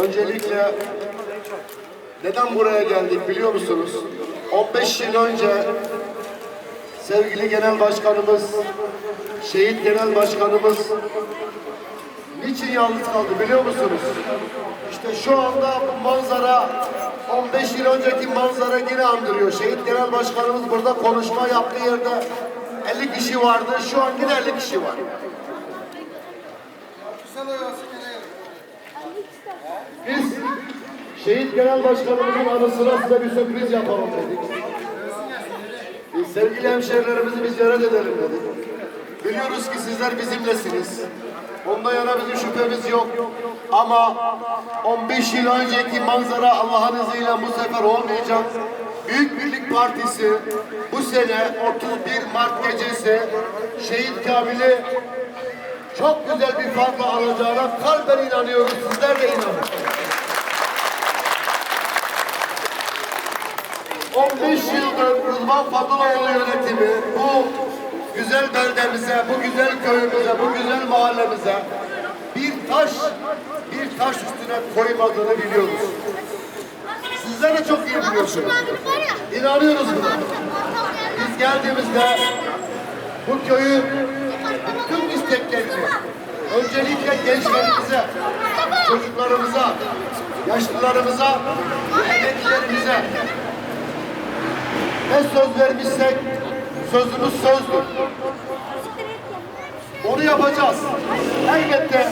Öncelikle neden buraya geldik biliyor musunuz? 15 yıl önce sevgili genel başkanımız, şehit genel başkanımız niçin yalnız kaldı biliyor musunuz? İşte şu anda bu manzara 15 yıl önceki manzara yine andırıyor. Şehit genel başkanımız burada konuşma yaptığı yerde 50 kişi vardı. Şu an yine 50 kişi var. Biz şehit genel başkanımızın anısına size bir sürpriz yapalım dedik. Biz sevgili hemşehrilerimizi bir ziyaret edelim dedik. Biliyoruz ki sizler bizimlesiniz. Ondan yana bizim şüphemiz yok. Ama 15 yıl önceki manzara Allah'ın izniyle bu sefer olmayacak. Büyük Birlik Partisi bu sene 31 Mart gecesi Şehit Kamil'i çok güzel bir farkla alacağına kalben inanıyoruz. Sizler de inanın. 15 yıldır Rıdvan Fatıloğlu yönetimi bu güzel beldemize, bu güzel köyümüze, bu güzel mahallemize bir taş, bir taş üstüne koymadığını biliyoruz. Sizler de çok iyi biliyorsunuz. İnanıyoruz buna. Biz geldiğimizde bu köyün bütün isteklerini öncelikle gençlerimize, çocuklarımıza, yaşlılarımıza, emeklilerimize ne söz vermişsek sözümüz sözdür. Onu yapacağız. Elbette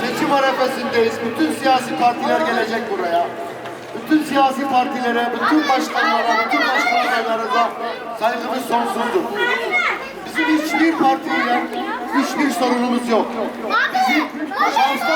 seçim arefesindeyiz. Bütün siyasi partiler gelecek buraya. Bütün siyasi partilere, bütün başkanlara, bütün başkan adaylarına saygımız sonsuzdur. Bizim hiçbir partiyle hiçbir sorunumuz yok. Bizim şahıslarla